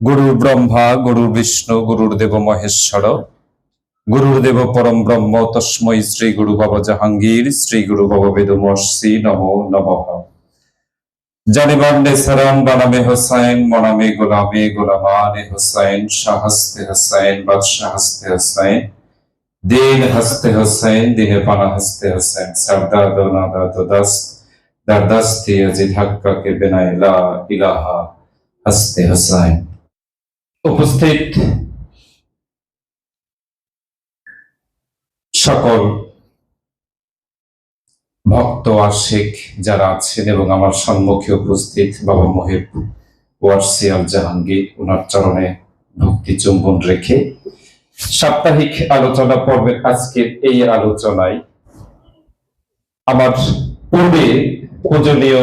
গুরুর ব্রহ্মা গুরুর বিষ্ণু গুরুর দেব মহেশ্বর গুরুর দেব পরম ব্রহ্ম, তস্মৈ শ্রী গুরু বাবা জাহাঙ্গীর, শ্রী গুরু বাবা বেদমর্ষি নমো নমঃ। বানামে হোসাইন, মনামে গোলামে গোলামানে হোসাইন শাহস্তে হোসাইন বাদশাহ হস্তে হোসাইন, দিন হস্তে হোসাইন দিনে পানা হস্তে হোসাইন সরদার দোনাদা তো দস্ত দরদস্তি অজিত হক্কা কে বিনা ইলা ইলাহা। হস্তে হোসাইন উপস্থিত সকল ভক্ত, আশিক যারা আছেন এবং আমার সম্মুখে উপস্থিত বাবা মহিব ওয়ারসিয়াল জাহাঙ্গীর ওনার চরণে ভক্তি চুম্বন রেখে সাপ্তাহিক আলোচনা পর্বের আজকের এই আলোচনায় আমার পূর্বে পূজনীয়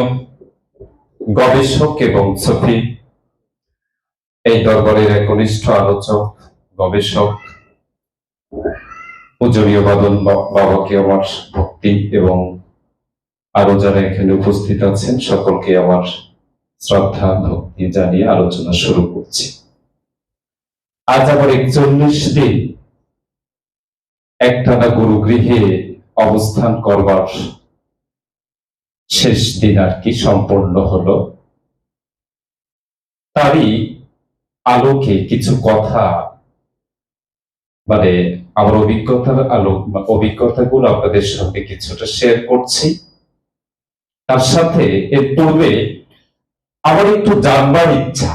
গবেষক এবং সফি এই দরবারের একনিষ্ঠ আলোচক, গবেষক, পূজনীয় বাদন বাবাকে আমার ভক্তি এবং আরও যারা এখানে উপস্থিত আছেন, সকলকে আমার শ্রদ্ধা, ভক্তি জানিয়ে আলোচনা শুরু করছি। আজ আবার একচল্লিশ দিন একটানা গুরু গৃহে অবস্থান করবার শেষ দিন আর কি সম্পন্ন হলো। তারই আলোকে কিছু কথা মানে আমার অভিজ্ঞতার আলোক অভিজ্ঞতাগুলো আপনাদের সঙ্গে কিছুটা শেয়ার করছি। তার সাথে এর পূর্বে আমার একটু জানবার ইচ্ছা।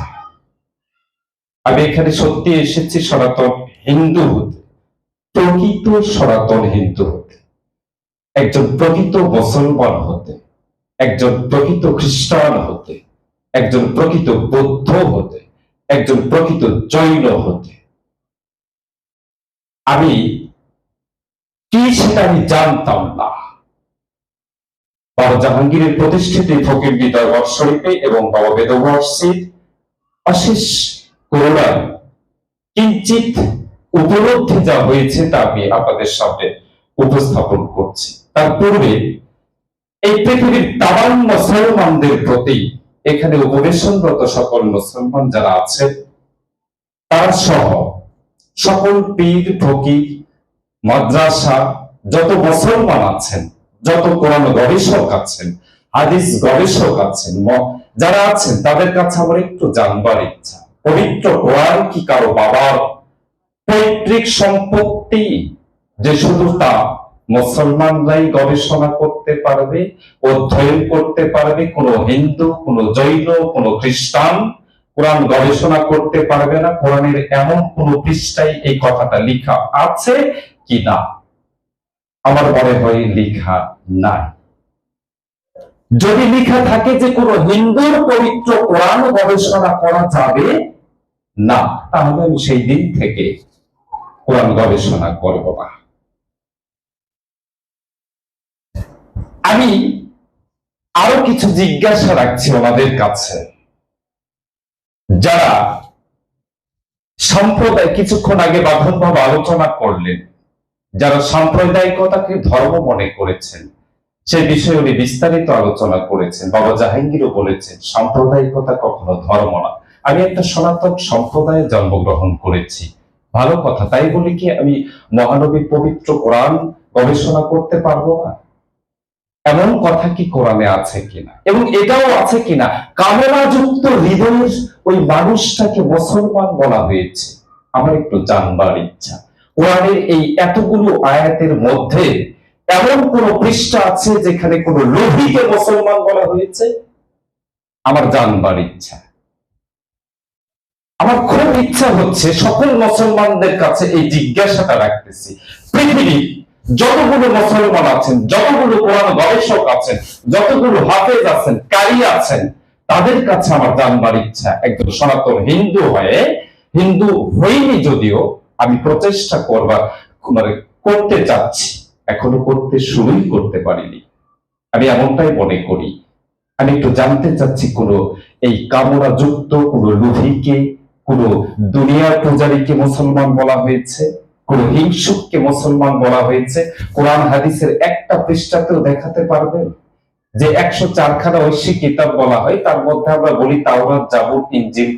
আমি এখানে সত্যি এসেছি সনাতন হিন্দু হতে, প্রকৃত সনাতন হিন্দু হতে, একজন প্রকৃত মুসলমান হতে, একজন প্রকৃত খ্রিস্টান হতে, একজন প্রকৃত বৌদ্ধ হতে একজন প্রকৃত জৈন হতে। আমি কি সেটা আমি জানতাম না। বাবা জাহাঙ্গীরের প্রতিষ্ঠিত ফকির দরবার শরীফে এবং বাবা বেদবর্ষীর অশেষ করুণায় কিঞ্চিত উপলব্ধি যা হয়েছে তা আমি আপনাদের সামনে উপস্থাপন করছি। তার পূর্বে এই পৃথিবীর তামাম মুসলমানদের প্রতি এখানে উপবেশনরত সকল মুসলমান যারা আছেন তারা সহ সকল পীর, ফকির, মাদ্রাসা, যত মুসলমান আছেন, যত কোরআন গবেষক আছেন, হাদিস গবেষক আছেন যারা আছেন, তাদের কাছে আমার একটু জানবার ইচ্ছা। পবিত্র কোরআন কি কারও বাবার পৈতৃক সম্পত্তি? যে শুধু তা মুসলমানরাই গবেষণা করতে পারবে, অধ্যয়ন করতে পারবে, কোন হিন্দু, কোন জৈন, কোন খ্রিস্টান কোরআন গবেষণা করতে পারবে না, কোরআনের এমন কোন পৃষ্ঠায় এই কথাটা লেখা আছে কি না? আমার মনে হয় লেখা নাই। যদি লিখা থাকে যে কোন হিন্দুর পবিত্র কোরআন গবেষণা করা যাবে, না, তাহলে আমি সেই দিন থেকে কোরআন গবেষণা করব না। আমি আরও কিছু জিজ্ঞাসা রাখছি ওনাদের কাছে। যারা সম্প্রদায় কিছুক্ষণ আগে বাঁধনভাবে আলোচনা করলেন, যারা সাম্প্রদায়িকতাকে ধর্ম মনে করেছেন, সে বিষয়ে উনি বিস্তারিত আলোচনা করেছেন। বাবা জাহাঙ্গীরও বলেছেন, সাম্প্রদায়িকতা কখনো ধর্ম না। আমি একটা সনাতন সম্প্রদায়ে জন্মগ্রহণ করেছি। ভালো কথা, তাই বলে কি আমি মহানবী পবিত্র কোরআন গবেষণা করতে পারব না? এমন কথা কি কোরআনে আছে কিনা? এবং এটাও আছে কিনা? কামনাযুক্ত হৃদয়ের ওই মানুষটাকে মুসলমান বলা হয়েছে। আমার একটু জানবার ইচ্ছা। কোরআনের এই এতগুলো আয়াতের মধ্যে এমন কোন পৃষ্ঠা আছে যেখানে কোন লোভীকে মুসলমান বলা হয়েছে? আমার জানবার ইচ্ছা। আমার খুব ইচ্ছা হচ্ছে সকল মুসলমানদের কাছে এই জিজ্ঞাসাটা রাখতেছি। পৃথিবীর যতগুলো মুসলমান আছেন, যতগুলো কোরআন গবেষক আছেন, যতগুলো হাফেজ আছেন, কারি আছেন, তাদের কাছে আমার জানবার ইচ্ছা, একজন সনাতন হিন্দু হয়ে, হিন্দু হইনি যদিও, আমি প্রচেষ্টা করবার মানে করতে চাচ্ছি, এখনও করতে শুরুই করতে পারিনি। আমি এমনটাই মনে করি। আমি একটু জানতে চাচ্ছি কোনো এই কামনা যুক্ত কোনো লোভীকে কোনো দুনিয়ার পূজারীকে মুসলমান বলা হয়েছে? কোন হিংসুককে মুসলমান বলা হয়েছে, কোরআন হাদিসের একটা পৃষ্ঠাতেও দেখাতে পারবে? যে একশো চারখানা ঐশী কিতাব বলা হয়, তার মধ্যে আমরা বলি তাওরাত, জাবুর ইঞ্জিল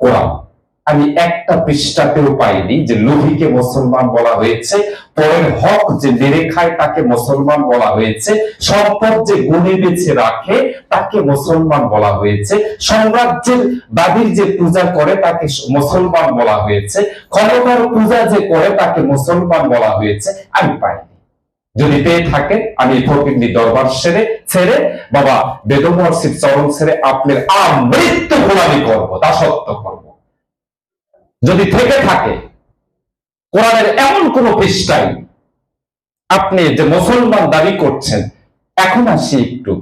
কোরআন। আমি একটা পৃষ্ঠাতেও পাইনি যে লোভীকে মুসলমান বলা হয়েছে, পরের হক যে মেরে খায় তাকে মুসলমান বলা হয়েছে, সম্পদ যে গুণে বেছে রাখে তাকে মুসলমান বলা হয়েছে, সাম্রাজ্যের দাবির যে পূজা করে তাকে মুসলমান বলা হয়েছে, ক্ষমতার পূজা যে করে তাকে মুসলমান বলা হয়েছে, আমি পাইনি। যদি পেয়ে থাকে, আমি ফকিন্দি দরবার সেরে, ছেড়ে, বাবা বেদমর্ষির চরণ ছেড়ে আপনার আমৃত্যু গোলামি করব, দাসত্ব করব। যদি থেকে থাকে, কোরআনের এমন কোন পৃষ্ঠাই আপনি যে মুসলমান দাবি করছেন, এখন আসি একটু।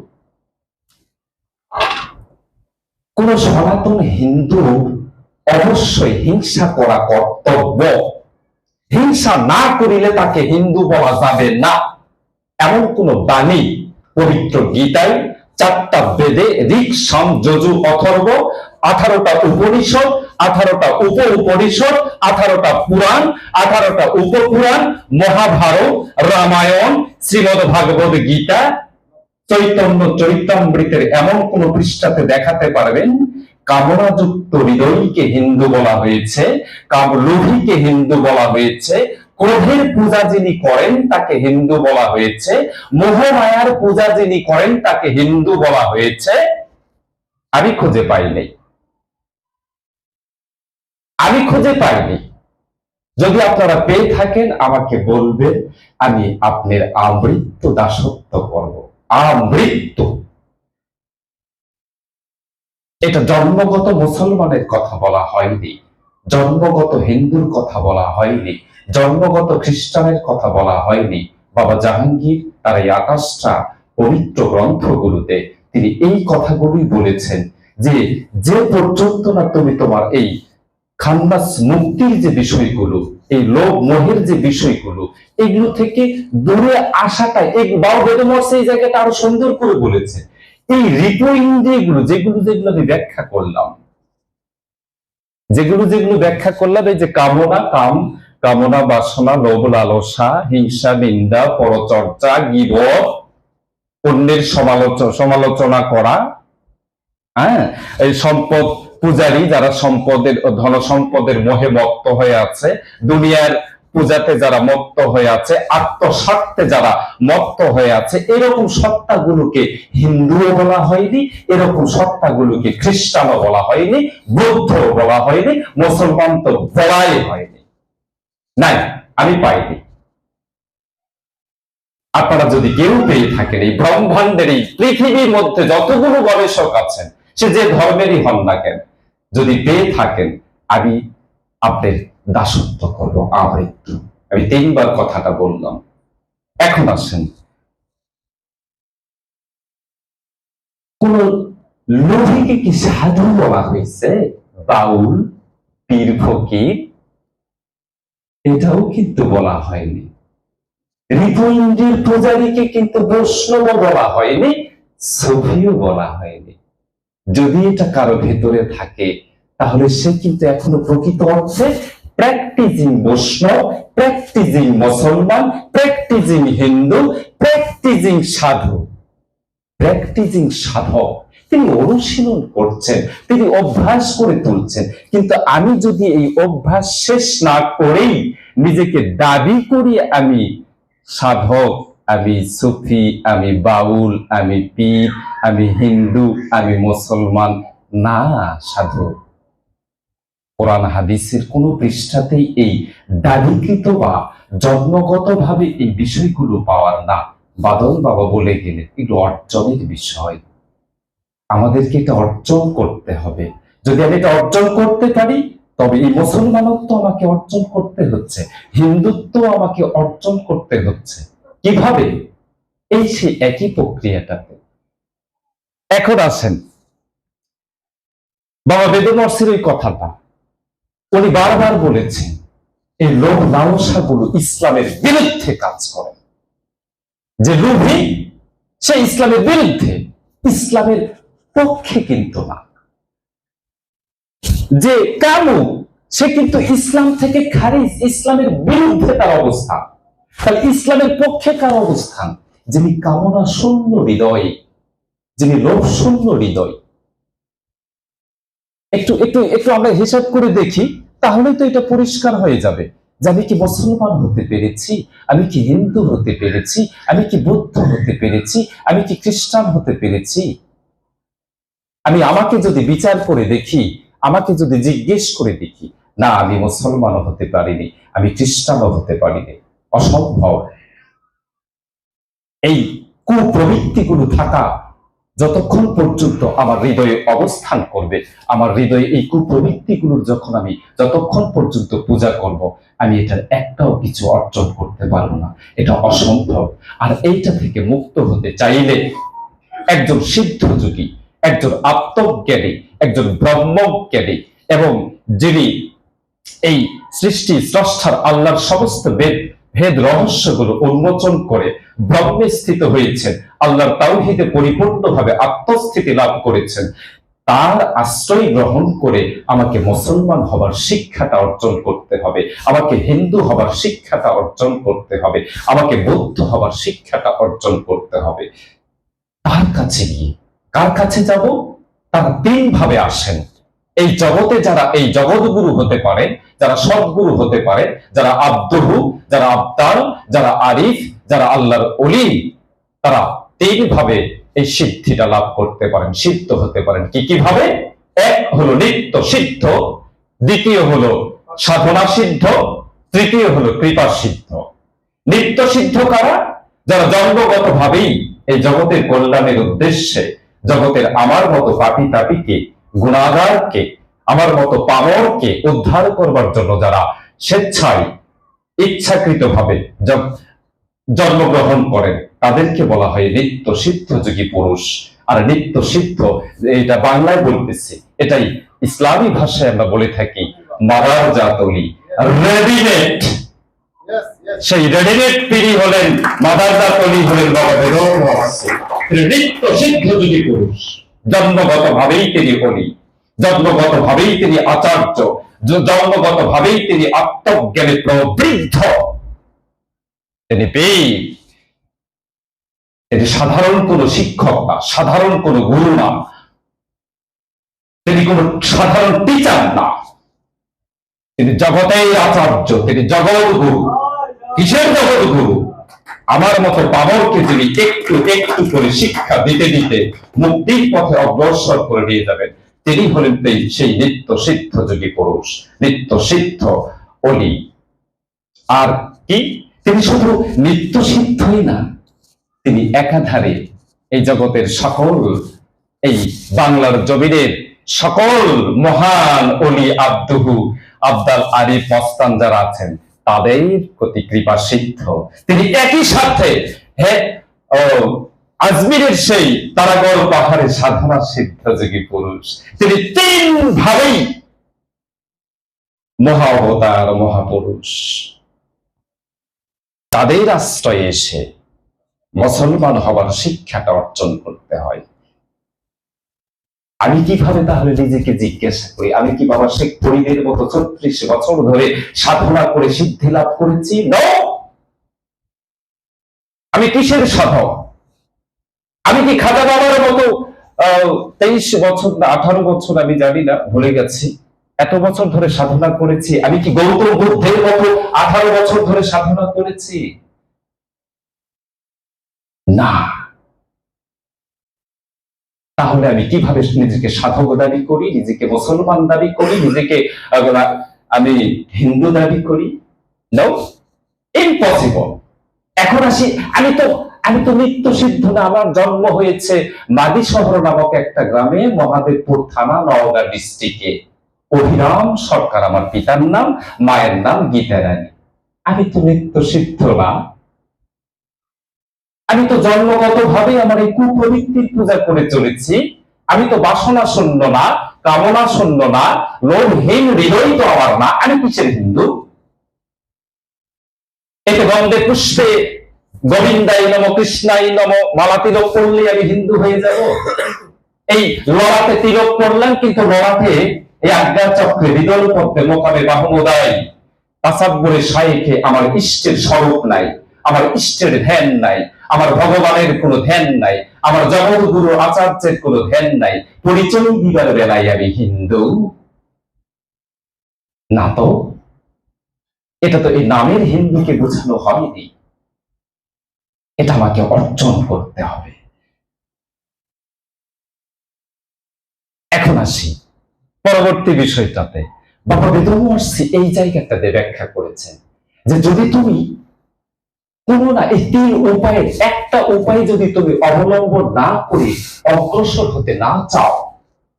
কোন সনাতন হিন্দু অবশ্যই হিংসা করা কর্তব্য। হিংসা না করিলে তাকে হিন্দু বলা যাবে না। এমন কোন বাণী, পবিত্র গীতায় চারটা বেদে ঋক সাম যজু, অথর্ব, আঠারোটা উপনিষদ আঠারোটা উপ উপনিষদ আঠারোটা পুরাণ, আঠারোটা উপপুরাণ, মহাভারত, রামায়ণ, শ্রীমদ ভাগবত গীতা, চৈতন্য চৈতামৃতের এমন কোন পৃষ্ঠাতে দেখাতে পারবেন, কামনাযুক্ত হৃদয়কে হিন্দু বলা হয়েছে কাম লোভীকে হিন্দু বলা হয়েছে, ক্রোধের পূজা যিনি করেন তাকে হিন্দু বলা হয়েছে, মোহমায়ার পূজা যিনি করেন তাকে হিন্দু বলা হয়েছে, আমি খুঁজে পাইনি আমি খুঁজে পাইনি। যদি আপনারা পেয়ে থাকেন, আমাকে বলবেন, আমি আপনার আমৃত্যু দাসত্ব করব। আমৃত্যু। এটা জন্মগত মুসলমানের কথা বলা হয়নি। জন্মগত হিন্দুর কথা বলা হয়নি। জন্মগত খ্রিস্টানের কথা বলা হয়নি। বাবা জাহাঙ্গীর তার এই আকাশটা পবিত্র গ্রন্থগুলোতে তিনি এই কথাগুলোই বলেছেন যে যে পর্যন্ত না তুমি তোমার এই খান্নাস মুক্তির যে বিষয়গুলো, এই লোভ মোহের যে বিষয়গুলো, এগুলো থেকে দূরে আসাটাই এই বাউ বেদমর্ষ এই জায়গাটা আরও সুন্দর করে বলেছে। এই ঋতু ইন্দ্রিয়গুলো, যেগুলো যেগুলো আমি ব্যাখ্যা করলাম, যেগুলো যেগুলো ব্যাখ্যা করলাম, এই যে কামনা, কাম, কামনা, বাসনা, লোভ, লালসা, হিংসা, নিন্দা, পরচর্চা গিব অন্যের সমালোচনা সমালোচনা করা হ্যাঁ? এই সম্পদ পূজারী যারা সম্পদের ধন সম্পদের মোহে মত্ত হয়ে আছে, দুনিয়ার পূজাতে যারা মত্ত হয়ে আছে, আত্মস্বার্থে যারা মত্ত হয়ে আছে, এরকম সত্তাগুলোকে হিন্দুও বলা হয়নি, এরকম সত্তাগুলোকে খ্রিস্টানও বলা হয়নি, বৌদ্ধও বলা হয়নি, মুসলমান তো বলাই হয়নি। নাই, আমি পাইনি। আপনারা যদি কেউ পেয়ে থাকেন এই ব্রহ্মাণ্ডের এই পৃথিবীর মধ্যে যতগুলো গবেষক আছেন সে যে ধর্মেরই হন না কেন, যদি পেয়ে থাকেন, আমি আপনার দাসত্ব করব আমৃত্যু আমি তিনবার কথাটা বললাম। এখন আসেন। কোন লোভীকে কি সাধু বলা হয়েছে? বাউল, পীর ফকির, এটাও কিন্তু বলা হয়নি। ঋতুইন্দ্রের পূজারীকে কিন্তু বৈষ্ণব বলা হয়নি সফিও বলা হয়নি। যদি এটা কারও ভেতরে থাকে, তাহলে সে কিন্তু এখনও প্রকৃত অর্থে প্র্যাকটিজিং বৈষ্ণব প্র্যাকটিজিং মুসলমান প্র্যাকটিজিং হিন্দু প্র্যাকটিজিং সাধু। প্র্যাকটিজিং সাধক। তিনি অনুশীলন করছেন, তিনি অভ্যাস করে তুলছেন। কিন্তু আমি যদি এই অভ্যাস শেষ না করেই নিজেকে দাবি করি আমি সাধক আমি সুফি, আমি বাউল, আমি পীর, আমি হিন্দু, আমি মুসলমান। না, সাধু। কোরআন হাদিসের কোন পৃষ্ঠাতেই এই দাবিকৃত বা জন্মগতভাবে এই বিষয়গুলো পাওয়ার না। বাদল বাবা বলে গেলে এগুলো অর্জনের বিষয়। আমাদেরকে এটা অর্জন করতে হবে। যদি আমি এটা অর্জন করতে পারি, তবে এই মুসলমানত্ব আমাকে অর্জন করতে হচ্ছে, হিন্দুত্ব আমাকে অর্জন করতে হচ্ছে। কীভাবে? এই সেই একই প্রক্রিয়াটাতে। এখন আসেন। বাবা বেদনর্সের ওই কথাটা। উনি বারবার বলেছেন, এই লোভ লালসাগুলো ইসলামের বিরুদ্ধে কাজ করে। যে লোভী, সে ইসলামের বিরুদ্ধে, ইসলামের পক্ষে কিন্তু না। যে কামু, সে কিন্তু ইসলাম থেকে খারিজ, ইসলামের বিরুদ্ধে তার অবস্থান। তাহলে ইসলামের পক্ষে কার অবস্থান? যিনি কামনা শূন্য হৃদয়, যিনি লোভ শূন্য হৃদয়। একটু একটু একটু আমরা হিসাব করে দেখি, তাহলেই তো এটা পরিষ্কার হয়ে যাবে। যে আমি কি মুসলমান হতে পেরেছি? আমি কি হিন্দু হতে পেরেছি? আমি কি বৌদ্ধ হতে পেরেছি? আমি কি খ্রিস্টান হতে পেরেছি? আমি আমাকে যদি বিচার করে দেখি, আমাকে যদি জিজ্ঞেস করে দেখি, না, আমি মুসলমানও হতে পারিনি, আমি খ্রিস্টানও হতে পারিনি। অসম্ভব। এই কুপ্রবৃত্তিগুলো থাকা যতক্ষণ পর্যন্ত আমার হৃদয়ে অবস্থান করবে, আমার হৃদয়ে এই কুপ্রবৃত্তিগুলোর যখন আমি যতক্ষণ পর্যন্ত পূজা করব, আমি এটার একটাও কিছু অর্জন করতে পারব না। এটা অসম্ভব। আর এইটা থেকে মুক্ত হতে চাইলে একজন সিদ্ধ যোগী, একজন আত্মজ্ঞানী, একজন ব্রহ্মজ্ঞানী এবং যিনি এই সৃষ্টি স্রষ্টার আল্লাহর সমস্ত বেদ ভেদ রহস্যগুলো উন্মোচন করে ব্রহ্মে স্থিত হয়েছেন। আল্লাহর তাওহিদে পরিপূর্ণভাবে আত্মস্থিতি লাভ করেছেন। তার আশ্রয় গ্রহণ করে আমাকে মুসলমান হবার শিক্ষাটা অর্জন করতে হবে। আমাকে হিন্দু হবার শিক্ষাটা অর্জন করতে হবে। আমাকে বৌদ্ধ হবার শিক্ষাটা অর্জন করতে হবে। তার কাছে গিয়ে? কার কাছে যাব? তারা তিন ভাবে আসেন। এই জগতে যারা এই জগৎগুরু হতে পারে, যারা সদ্গুরু হতে পারে, যারা আব্দহু, যারা আবদাল যারা আরিফ, যারা আল্লাহর অলি তারা তিন ভাবে এই সিদ্ধিটা লাভ করতে পারেন, সিদ্ধ হতে পারেন। কি কীভাবে এক হলো নিত্য সিদ্ধ, দ্বিতীয় হলো সাধনা সিদ্ধ, তৃতীয় হলো কৃপা সিদ্ধ। নিত্য সিদ্ধ কারা? যারা জন্মগত ভাবেই এই জগতের কল্যাণের উদ্দেশ্যে, জগতের আমার মতো পাপি তাপিকে গুণাগারকে আমার মতো পামরকে উদ্ধার করবার জন্য যারা স্বেচ্ছায় ইচ্ছাকৃত ভাবে জন্মগ্রহণ করেন তাদেরকে বলা হয় নিত্য সিদ্ধ যোগী পুরুষ। আর নিত্য সিদ্ধ এটা বাংলায় বলতেছি এটাই ইসলামী ভাষায় আমরা বলে থাকি মারার জাতলি রেডিমেড. সেই রেডিমেড পিড়ি হলেন মাদার জাতলি হলেন বাবা বেরোর নিত্য সিদ্ধ যোগী পুরুষ। জন্মগত ভাবেই তিনি হলি। জন্মগত ভাবেই তিনি আচার্য। জন্মগত ভাবেই তিনি আত্মজ্ঞানে প্রবৃদ্ধ। তিনি বীর তিনি সাধারণ কোন শিক্ষক না, সাধারণ কোন গুরু না। তিনি কোন সাধারণ টিচার না। তিনি জগতের আচার্য, তিনি জগৎ গুরু। কিসের জগৎ গুরু? আমার মতো পাবরকে যিনি একটু একটু করে শিক্ষা দিতে দিতে মুক্তির পথে অগ্রসর করে নিয়ে যাবেন। তিনি হলেন সেই- নিত্য সিদ্ধ যোগী পুরুষ, নিত্য সিদ্ধ অলি। আর কি? তিনি শুধু নিত্য সিদ্ধই না, তিনি একাধারে এই জগতের সকল, এই বাংলার জমিনের সকল মহান অলি আব্দুহু আব্দাল আরিফ মস্তান যারা আছেন তাদের প্রতি কৃপা সিদ্ধ তিনি একই সাথে ও, আজমিরের সেই তারাগড় পাহাড়ে সাধনা সিদ্ধ যোগী পুরুষ তিনি তিন ভাবেই মহা অবতার মহাপুরুষ তাদের আশ্রয়ে এসে মুসলমান হবার শিক্ষাটা অর্জন করতে হয়। আমি কীভাবে তাহলে নিজেকে জিজ্ঞাসা করি? আমি কি বাবা শেখ ফরিদের মতো ছত্রিশ বছর ধরে সাধনা করে সিদ্ধি লাভ করেছি! আমি কিসের সাধক? আমি কি খাজা বাবার মতো তেইশ বছর না, আঠারো বছর আমি জানি না, ভুলে গেছি। এত বছর ধরে সাধনা করেছি। আমি কি গৌতম বুদ্ধের মতো আঠারো বছর ধরে সাধনা করেছি? না। তাহলে আমি কীভাবে নিজেকে সাধক দাবি করি, নিজেকে মুসলমান দাবি করি, নিজেকে আমি হিন্দু দাবি করি? ইম্পসিবল এখন আসি, আমি তো আমি তো নিত্য সিদ্ধ না, আমার জন্ম হয়েছে মাদি শহর নামক একটা গ্রামে, মহাদেবপুর থানা, নওগাঁ ডিস্ট্রিক্টে। অভিরাম সরকার, আমার পিতার নাম, মায়ের নাম গীতা রানী আমি তো নিত্য সিদ্ধ না। আমি তো জন্মগত ভাবে আমার এই কুপ্রবৃত্তির পূজা করে চলেছি। আমি তো বাসনা শূন্য না, কামনা শূন্য না লোভহীন হৃদয় তো আমার না। আমি কিসের হিন্দু? এতে গন্ধে পুষ্পে গোবিন্দাই নম কৃষ্ণাই নম মালা তিলক করলে আমি হিন্দু হয়ে যাব। এই লড়াতে তিলক করলাম, কিন্তু লড়াতে এই আজ্ঞা চক্রে বিদল করতে মোকাবে বাহমোদায় তাসাব্বরে শাইখে আমার ইষ্টের স্বরূপ নাই, আমার ইষ্টের ধ্যান নাই। আমার ভগবানের কোনো ধ্যান নাই, আমার জগৎগুরু আচার্যের কোনো ধ্যান নাই, পরিচয় দিবার বেলায় আমি হিন্দু। না তো, এটা তো এই নামের হিন্দুকে বোঝানো হয়নি। এটা আমাকে অর্জন করতে হবে। এখন আসি পরবর্তী বিষয়টাতে। বাবা বেদমহর্ষি এই জায়গাটাতে ব্যাখ্যা করেছেন যে যদি তুমি কোনো না, এই তিন উপায়ের একটা উপায় যদি তুমি অবলম্বন না করে, অগ্রসর হতে না চাও,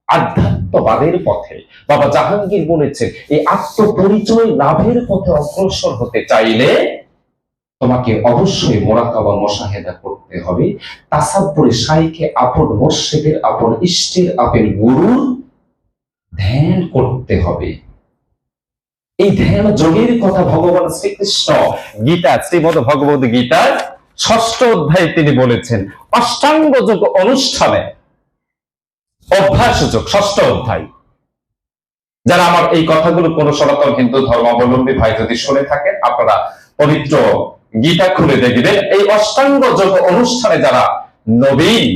আধ্যাত্মবাদের পথে, বাবা জাহাঙ্গীর বলেছেন, এই আত্মপরিচয় লাভের পথে অগ্রসর হতে চাইলে তোমাকে অবশ্যই মোরাকাবা মোশাহেদা করতে হবে। তাসাব্বুরে সাইকে আপন মোর্শেদের, আপন ইষ্টের ধ্যান করতে হবে। এই ধ্যান যোগের কথা ভগবান শ্রীকৃষ্ণ, গীতা, শ্রীমদ ভগবত গীতার ষষ্ঠ অধ্যায়ে তিনি বলেছেন, অষ্টাঙ্গ যোগ অনুষ্ঠানে, অভ্যাস যোগ, ষষ্ঠ অধ্যায়। যারা আমার এই কথাগুলো কোন সনাতন হিন্দু ধর্মাবলম্বী ভাই যদি শুনে থাকেন, আপনারা পবিত্র গীতা খুলে দেখবেন, এই অষ্টাঙ্গ যোগ অনুষ্ঠানে যারা নবীন,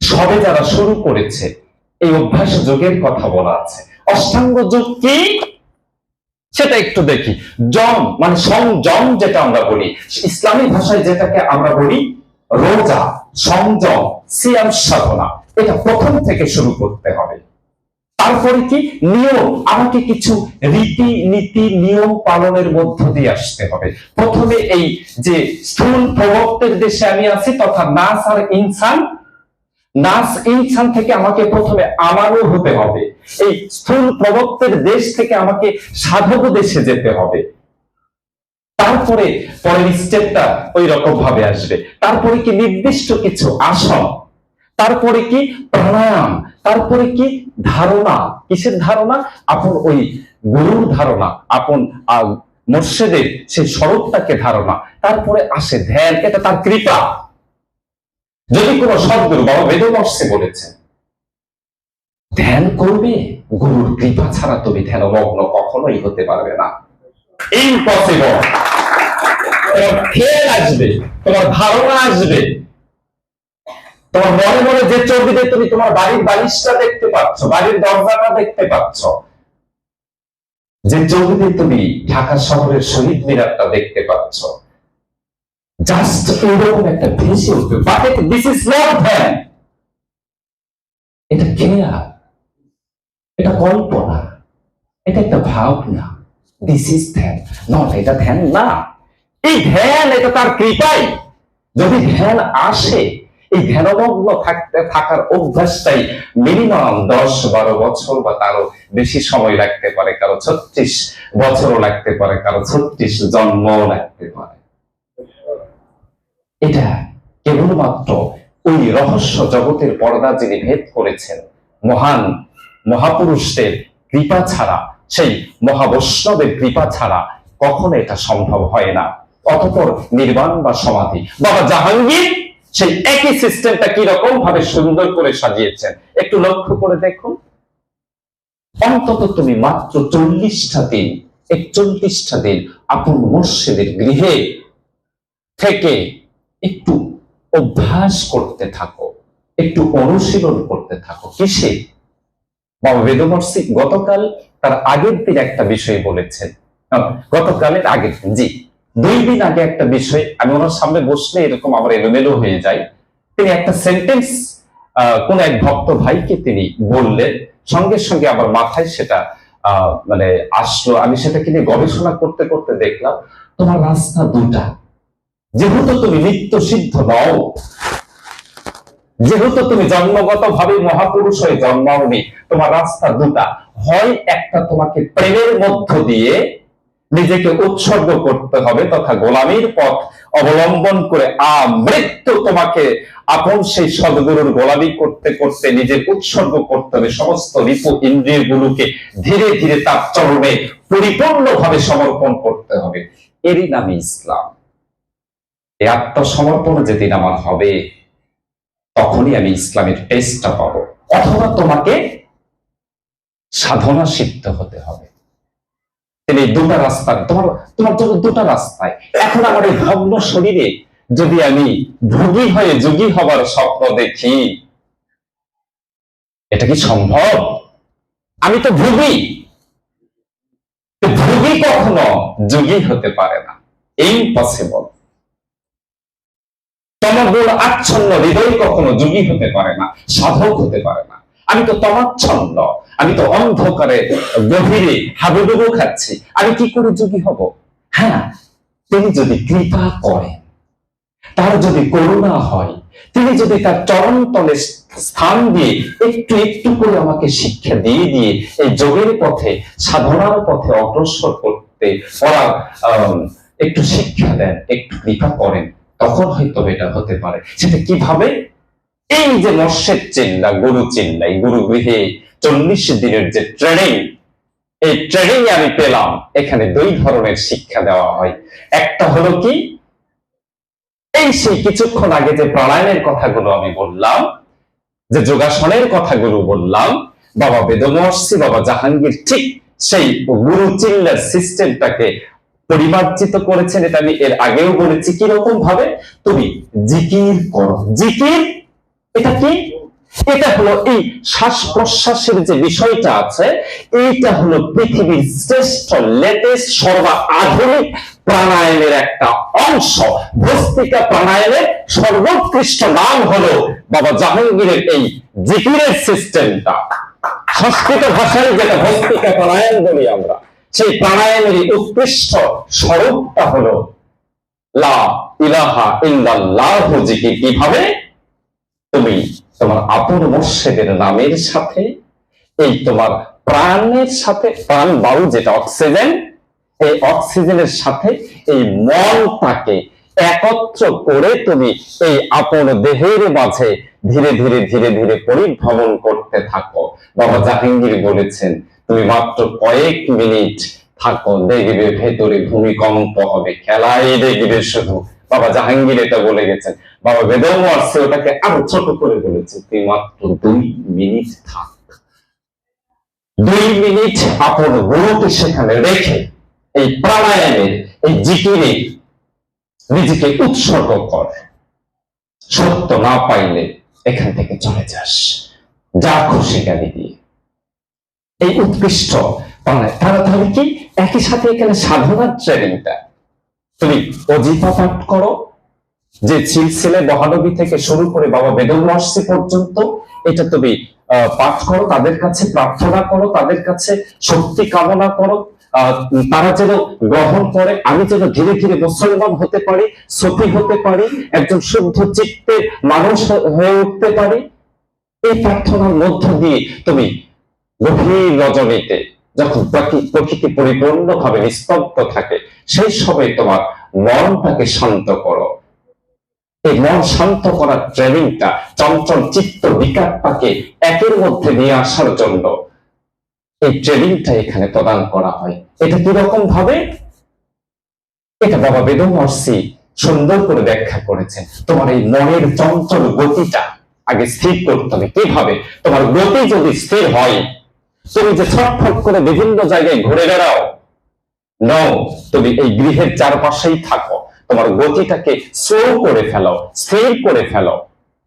সবে যারা শুরু করেছে, এই অভ্যাস যোগের কথা বলা আছে। অষ্টাঙ্গ যোগ কি সেটা একটু দেখি। জম মানে সংযম যেটা আমরা বলি, ইসলামী ভাষায় যেটাকে আমরা বলি রোজা, সংযম, সিয়াম সাধনা। এটা প্রথম থেকে শুরু করতে হবে। তারপরে কি? নিয়ম। আমাকে কিছু রীতি, নীতি, নিয়ম পালনের মধ্য দিয়ে আসতে হবে। প্রথমে এই যে স্থূল প্রবক্তের দেশে আমি আছি তথা নাস আর ইনসান নাস ইনসান থেকে আমাকে প্রথমে আমানু হতে হবে। এই স্থূল প্রবক্তের দেশ থেকে আমাকে সাধক দেশে যেতে হবে। তারপরে পরের স্টেপটা ওই রকম ভাবে আসবে। তারপরে কি নির্দিষ্ট কিছু আসন? তারপরে কি প্রাণায়াম? তারপরে কি ধারণা? কিসের ধারণা? আপন ওই গুরুর ধারণা, আপন মোর্শেদের সেই স্বরূপটাকে ধারণা। তারপরে আসে ধ্যান, এটা তার কৃপা। যদি কোনো সদ্গুরু বাবা বেদমর্ষে বলেছেন, ধ্যান করবে? গুরুর কৃপা ছাড়া তুমি ধ্যানমগ্ন কখনোই হতে পারবে না। ইম্পসিবল তোমার খেয়াল আসবে, তোমার ধারণা আসবে। তোমার মনে মনে যে ছবিতে তুমি তোমার বাড়ির বালিশটা দেখতে পাচ্ছ, বাড়ির দরজাটা দেখতে পাচ্ছ, যে ছবিতে তুমি ঢাকা শহরের শহীদ মিনারটা দেখতে পাচ্ছ জাস্ট এরকম একটা ভেসে উঠবে বাট দিস ইজ নট ধ্যান এটা কেয়া এটা কল্পনা। এটা একটা ভাবনা। দিস ইজ ধ্যান। নট এটা ধ্যান না। এই ধ্যান, এটা তার কৃপাই। যদি ধ্যান আসে, এই ধ্যানমগ্ন থাকতে থাকার অভ্যাসটাই মিনিমাম দশ বারো বছর বা তারও বেশি সময় লাগতে পারে। কারও ছত্রিশ বছরও লাগতে পারে, কারও ছত্রিশ জন্মও লাগতে পারে। এটা কেবলমাত্র ওই রহস্য জগতের পর্দা যিনি ভেদ করেছেন, মহান মহাপুরুষদের কৃপা ছাড়া, সেই মহাবৈষ্ণবের কৃপা ছাড়া কখনো এটা সম্ভব হয় না। অতপর নির্বাণ বা সমাধি। বাবা জাহাঙ্গীর সেই একই সিস্টেমটা কি রকম ভাবে সুন্দর করে সাজিয়েছেন। একটু লক্ষ্য করে দেখুন। অন্তত তুমি মাত্র চল্লিশটা দিন, একচল্লিশটা দিন আপন মুর্শিদের গৃহে থেকে একটু অভ্যাস করতে থাকো, একটু অনুশীলন করতে থাকো। কিসে? বাবা বেদমর্ষি গতকাল তার আগের দিন একটা বিষয় বলেছেন। গতকালের আগের দিন, জি। দুই দিন আগে একটা বিষয়, আমি ওনার সামনে বসলে এরকম আমার এলোমেলো হয়ে যায়। তিনি একটা সেন্টেন্স কোন এক ভক্ত ভাইকে তিনি বললেন, সঙ্গে সঙ্গে আমার মাথায় সেটা মানে আসলো। আমি সেটাকে নিয়ে গবেষণা করতে করতে দেখলাম, তোমার রাস্তা দুটা যেহেতু তুমি নিত্য সিদ্ধ নও, যেহেতু তুমি জন্মগত ভাবে মহাপুরুষ হয়ে জন্মাওনি, তোমার রাস্তা দুটা। হয় একটা তোমাকে প্রেমের মধ্য দিয়ে নিজেকে উৎসর্গ করতে হবে তথা গোলামীর পথ অবলম্বন করে আমৃত্যু তোমাকে আপন সেই সদগুরুর গোলামি করতে করতে নিজের উৎসর্গ করতে হবে। সমস্ত রিপু ইন্দ্রিয়গুলোকে ধীরে ধীরে তার চরণে পরিপূর্ণভাবে সমর্পণ করতে হবে। এরই নামে ইসলাম। এই আত্মসমর্পণ যেদিন আমার হবে, তখনই আমি ইসলামের টেস্টটা পাবো। অথবা তোমাকে সাধনা সিদ্ধ হতে হবে। তিনি দুটা রাস্তা তোমার তোমার জন্য দুটা রাস্তায়। এখন আমার এই ভগ্ন শরীরে যদি আমি ভোগী হয়ে যোগী হবার স্বপ্ন দেখি, এটা কি সম্ভব? আমি তো ভোগী। ভোগী কখনো যোগী হতে পারে না। ইম্পসিবল তমগুণ আচ্ছন্ন হৃদয় কখনো যোগী হতে পারে না, সাধক হতে পারে না। আমি তো তমাচ্ছন্ন, আমি তো অন্ধকারে, গভীরে হাবুডুবু খাচ্ছি। আমি কি করে যোগী হব? হ্যাঁ তিনি যদি কৃপা করেন, তার যদি করুণা হয়, তিনি যদি তার চরণ তলে স্থান দিয়ে একটু একটু করে আমাকে শিক্ষা দিয়ে দিয়ে এই যোগের পথে, সাধনার পথে অগ্রসর করতে করার একটু শিক্ষা দেন, একটু কৃপা করেন তখন হয়তো এটা হতে পারে। সেটা কীভাবে? এই যে মৎস্যের চিল্লা গুরু চিল্লা এই গুরু গৃহে চল্লিশ দিনের যে ট্রেনিং এই ট্রেনিং আমি পেলাম। এখানে দুই ধরনের শিক্ষা দেওয়া হয়। একটা হলো কি? এই সেই কিছুক্ষণ আগে যে প্রাণায়ামের কথাগুলো আমি বললাম, যে যোগাসনের কথাগুলো বললাম, বাবা বেদমহর্ষি, বাবা জাহাঙ্গীর, ঠিক সেই গুরু চিল্লার সিস্টেমটাকে পরিমার্জিত করেছেন, এটা আমি এর আগেও বলেছি। কীরকম ভাবে? তুমি জিকির করো। জিকির? এটা কি? এটা হলো এই শ্বাস প্রশ্বাসের যে বিষয়টা আছে, এইটা হলো পৃথিবীর শ্রেষ্ঠ, লেটেস্ট সর্বা আধুনিক প্রাণায়ামের একটা অংশ। ভস্তিকা প্রাণায়ামের সর্বোৎকৃষ্ট নাম হলো বাবা জাহাঙ্গীরের এই জিকিরের সিস্টেমটা সংস্কৃত ভাষায় যেটা ভস্তিকা প্রাণায়াম বলি আমরা। সেই প্রাণায়ামের উৎকৃষ্ট স্বরূপটা হলো, লা ইলাহা কীভাবে? তুমি তোমার আপন মোর্শেদের নামের সাথে, এই তোমার প্রাণের সাথে, প্রাণ বায়ু যেটা অক্সিজেন, এই অক্সিজেনের সাথে এই মনটাকে একত্র করে তুমি এই আপন দেহের মাঝে ধীরে ধীরে ধীরে ধীরে পরিভ্রমণ করতে থাকো। বাবা জাহাঙ্গীর বলেছেন তুমি মাত্র কয়েক মিনিট থাকো। দেখবে ভেতরে ভূমিকম্প হবে। খেলাই দেখবে শুধু। বাবা জাহাঙ্গীর এটা বলে গেছেন। বাবা বেদম আসছে, ওটাকে আরও ছোট করে বলেছে। তুই মাত্র দুই মিনিট থাক। দুই মিনিট আপন সেখানে রেখে এই প্রাণায়ামের, এই জিকিরে নিজেকে উৎসর্গ কর। সত্য না পাইলে এখান থেকে চলে যাস। যা খুশি গালি দিয়ে। এই উৎকৃষ্ট প্রাণায়াম তারা তাহলে কি একই সাথে এখানে সাধনার ট্রেনিংটা তুমি অজিফা পাঠ করো, যে সিলসিলে মহানবী থেকে শুরু করে বাবা বেদম মহর্ষি পর্যন্ত এটা তুমি পাঠ করো, তাদের কাছে প্রার্থনা করো, তাদের কাছে শক্তি কামনা করো। তারা যেন গ্রহণ করে, আমি যেন ধীরে ধীরে মুসলমান হতে পারি, সফি হতে পারি, একজন শুদ্ধ চিত্তের মানুষ হয়ে উঠতে পারি। এই প্রার্থনার মধ্য দিয়ে তুমি গভীর রজনীতে যখন প্রকৃ- প্রকৃতি পরিপূর্ণভাবে নিস্তব্ধ থাকে, সেই সময় তোমার মনটাকে শান্ত করো। এই মন শান্ত করার ট্রেনিংটা চঞ্চল চিত্ত বিকারটাকে একের মধ্যে নিয়ে আসার জন্য এই ট্রেনিংটা এখানে প্রদান করা হয়। এটা কীরকম ভাবে? এটা বাবা বেদম মহর্ষি সুন্দর করে ব্যাখ্যা করেছেন। তোমার এই মনের চঞ্চল গতিটা আগে স্থির করতে হবে। কীভাবে? তোমার গতি যদি স্থির হয় তুমি যে ছটফট করে বিভিন্ন জায়গায় ঘুরে বেড়াও, নও, তুমি এই গৃহের চারপাশেই থাকো। তোমার গতিটাকে স্লো করে ফেলো স্থির করে ফেলো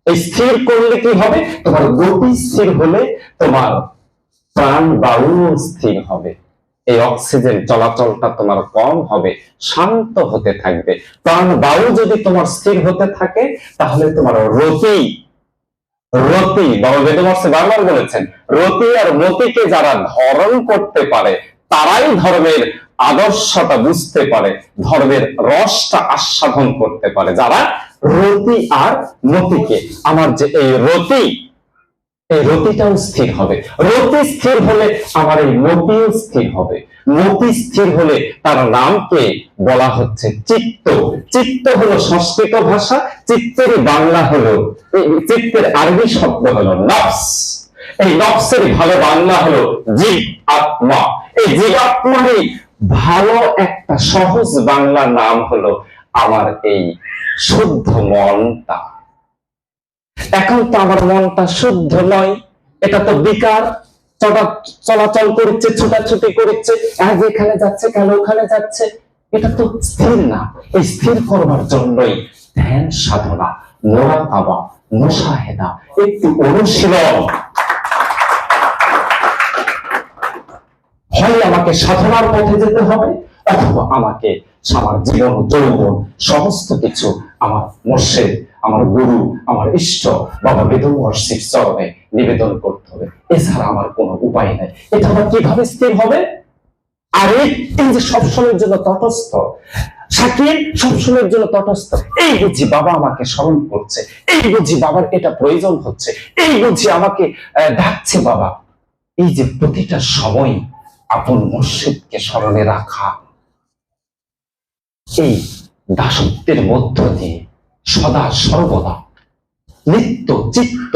এই স্থির করলে কি হবে? তোমার গতি স্থির হলে তোমার প্রাণ বায়ু স্থির হবে। এই অক্সিজেন চলাচলটা তোমার কম হবে, শান্ত হতে থাকবে। প্রাণ বায়ু যদি তোমার স্থির হতে থাকে, তাহলে তোমার রতি রতি, বাবা বারবার বলেছেন, রতি আর মতিকে যারা ধরণ করতে পারে, তারাই ধর্মের আদর্শটা বুঝতে পারে, ধর্মের রসটা আস্বাদন করতে পারে। যারা রতি আর মতিকে, আমার যে এই রতি রতিটাও স্থির হবে। রতি স্থির হলে আমার এই মতিও স্থির হবে। মতি স্থির হলে তার নামকে বলা হচ্ছে চিত্ত। চিত্ত হলো সংস্কৃত ভাষা, চিত্তের বাংলা হলো চিত্তের আরবি শব্দ হলো নফস। এই নফসের ভালো বাংলা হলো জীব আত্মা এই জীবাত্মারই ভালো একটা সহজ বাংলা নাম হলো আমার এই শুদ্ধ মনটা। এখন তো আমার মনটা শুদ্ধ নয়। এটা তো বিকার, চলা- চলাচল করছে, ছোটাছুটি করছে, আজ এখানে যাচ্ছে, কাল ওখানে যাচ্ছে। এটা তো স্থির না, এই স্থির করবার জন্যই ধ্যান, সাধনা মুশাহেদা একটু অনুশীলন। হয় আমাকে সাধনার পথে যেতে হবে, অথবা আমাকে আমার জীবন, যৌবন, সমস্ত কিছু আমার মোর্শেদ আমার গুরু, আমার ইষ্ট, বাবা বেদমর শিব চরণে নিবেদন করতে হবে। এছাড়া আমার কোনো উপায় নাই। এটা আমার কীভাবে স্থির হবে? আর, এই যে সবসময়ের জন্য তটস্থ, সাকিব সবসময়ের জন্য তটস্থ, এই বুঝি বাবা আমাকে স্মরণ করছে, এই বুঝি বাবার এটা প্রয়োজন হচ্ছে, এই বুঝি আমাকে ডাকছে বাবা। এই যে প্রতিটা সময় আপন মসজিদকে স্মরণে রাখা, এই দাসত্বের মধ্য দিয়ে সদা সর্বদা নিত্য চিত্ত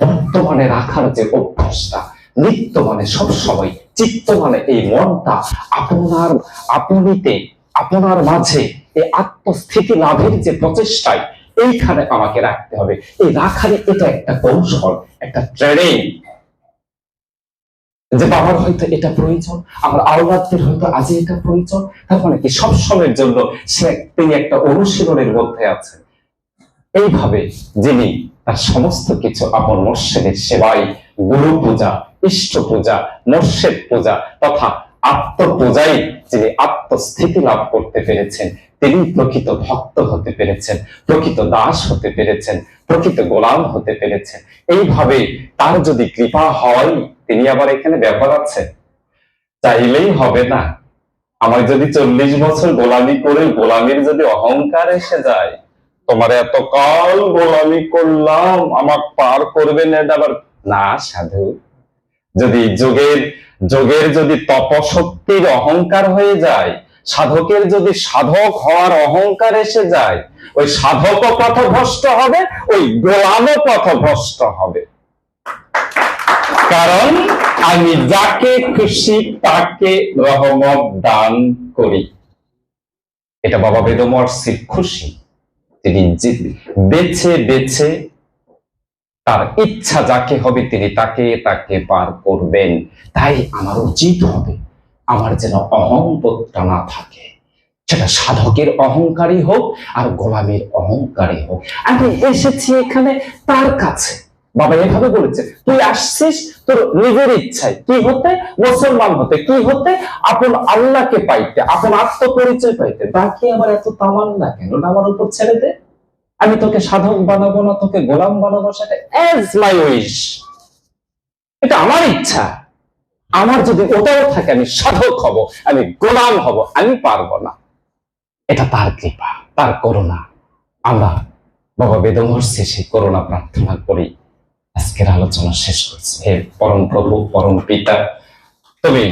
বর্তমানে রাখার যে অভ্যাসটা, নিত্য মানে সবসময় চিত্ত মানে এই মনটা আপনার আপনিতে, আপনার মাঝে এই আত্মস্থিতি লাভের যে প্রচেষ্টায় এইখানে আমাকে রাখতে হবে। এই রাখারই এটা একটা কৌশল, একটা ট্রেনিং যে বাবার হয়তো এটা প্রয়োজন আমার আওলাদদের হয়তো আজই এটা প্রয়োজন। তার মানে কি, সব সময়ের জন্য সে তিনি একটা অনুশীলনের মধ্যে আছে এইভাবে যিনি তার সমস্ত কিছু আপন মর্শেদের সেবায়, গুরু পূজা, ইষ্ট পূজা, মর্শেদ পূজা তথা আত্মপূজাই যিনি আত্মস্থিতি লাভ করতে পেরেছেন, তিনি প্রকৃত ভক্ত হতে পেরেছেন, প্রকৃত দাস হতে পেরেছেন, প্রকৃত গোলাম হতে পেরেছেন। এইভাবে তার যদি কৃপা হয় তিনি আবার এখানে ব্যাপার আছে? চাইলেই হবে না। আমার যদি চল্লিশ বছর গোলামি করে গোলামির যদি অহংকার এসে যায়, তোমার এত কাল গোলামি করলাম আমার পার করবে না না, সাধু। যদি যোগের যোগের যদি তপশক্তির অহংকার হয়ে যায়, সাধকের যদি সাধক হওয়ার অহংকার এসে যায়, ওই সাধকও পথভ্রষ্ট হবে, ওই গোলামও পথভ্রষ্ট হবে। কারণ আমি যাকে খুশি তাকে রহমত দান করি। এটা বাবা বেদমর্ষির খুশি। তিনি বেছে বেছে তার ইচ্ছা যাকে হবে তিনি তাকে তাকে পার করবেন। তাই আমার উচিত হবে আমার যেন অহংবোধটা না থাকে। সেটা সাধকের অহংকারী হোক আর গোলামের অহংকারী হোক। আমি এসেছি এখানে তার কাছে। বাবা এভাবে বলেছে, তুই আসছিস তোর নিজের ইচ্ছায়, কি হতে? মুসলমান হতে, কি হতে? আপন আল্লাহকে পাইতে, আপন আত্মপরিচয় পাইতে। বাকি আমার এত তামান্না কেন? না আমার উপর ছেড়ে দে। আমি তোকে সাধক বানাবো না, তোকে গোলাম বানাবো সেটা এটা আমার ইচ্ছা। আমার যদি ওটাও থাকে, আমি সাধক হব, আমি গোলাম হব, আমি পারব না। এটা তার কৃপা, তার করুণা। আমরা বাবা বেদমহর্ষে সেই করুণা প্রার্থনা করি। আজকের আলোচনা শেষ করছি। হে পরম প্রভু, পরম পিতা, তুমি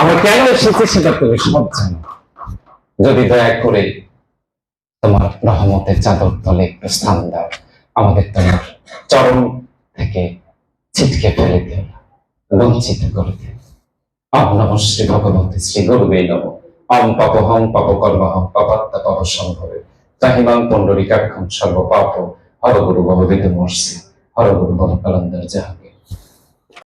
আমরা কেন এসেছি সেটা তুমি সব জানো যদি দয়া করে তোমার রহমতের চাদর তলে একটু স্থান দাও, আমাদের তোমার চরণ থেকে ছিটকে ফেলে দিও বঞ্চিত করে দিও অম নম শ্রী ভগবতী, শ্রী গুরুবে নম। অম পাপ, হম পাপ, কর্ম হম পাপাত্মা পাপ, সম্ভবে। চাহিমাং পণ্ডরিকাক্ষম সর্ব পাপ হর গুরু ভববিদ মর্ষি হর গুরু ভব কালন্দর যাহা